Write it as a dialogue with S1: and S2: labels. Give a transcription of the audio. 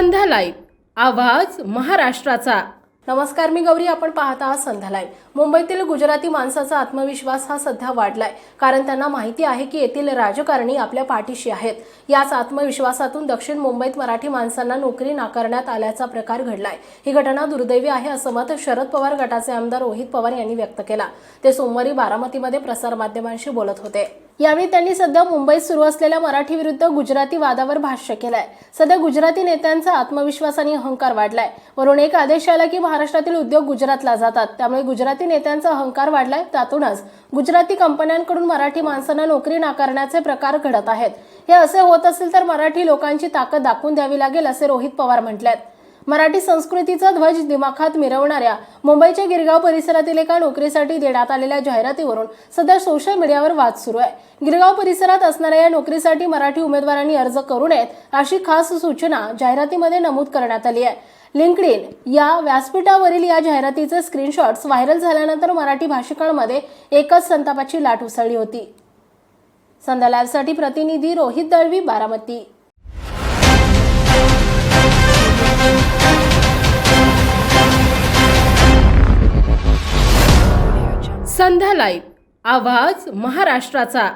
S1: संध्या live. आवाज महाराष्ट्राचा. नमस्कार मी गौरी. आपण पाहत आहात संध्या लाईव्ह. मुंबईतील गुजराती माणसाचा आत्मविश्वास हा सध्या वाढलाय. कारण त्यांना माहिती आहे की येथील राजकारणी आपल्या पाठीशी आहेत. याच आत्मविश्वासातून दक्षिण मुंबईत मराठी माणसांना नोकरी नाकारण्यात आल्याचा प्रकार घडलाय. ही घटना दुर्दैवी आहे असं मत शरद पवार गटाचे आमदार रोहित पवार यांनी व्यक्त केला. ते सोमवारी बारामतीमध्ये प्रसारमाध्यमांशी बोलत होते. यावेळी त्यांनी सध्या मुंबईत सुरू असलेल्या मराठी विरुद्ध गुजराती वादावर भाष्य केलंय. सध्या गुजराती नेत्यांचा आत्मविश्वास आणि अहंकार वाढलाय. वरून एक आदेश आला की महाराष्ट्रातील उद्योग गुजरातला जातात. त्यामुळे गुजराती नेत्यांचा अहंकार वाढलाय त्यातूनच. गुजराती कंपन्यांकडून मराठी माणसांना नोकरी नाकारण्याचे प्रकार घडत आहेत. हे असे होत असेल तर मराठी लोकांची ताकद दाखवून द्यावी लागेल असे रोहित पवार म्हटलेत. मराठी संस्कृतीचा ध्वज दिमाखात मिरवणाऱ्या मुंबईच्या गिरगाव परिसरातील एका नोकरीसाठी देण्यात आलेल्या जाहिरातीवरून सध्या सोशल मीडियावर वाद सुरू आहे. गिरगाव परिसरात असणाऱ्या या नोकरीसाठी मराठी उमेदवारांनी अर्ज करू नयेत अशी खास सूचना जाहिरातीमध्ये नमूद करण्यात आली आहे. लिंकडिन या व्यासपीठावरील या जाहिरातीचे स्क्रीनशॉट्स व्हायरल झाल्यानंतर मराठी भाषिकांमध्ये एकच संतापाची लाट उसळली होती. संध्या लाईव्हसाठी प्रतिनिधी रोहित दळवी बारामती. संध्या लाईव्ह आवाज महाराष्ट्राचा.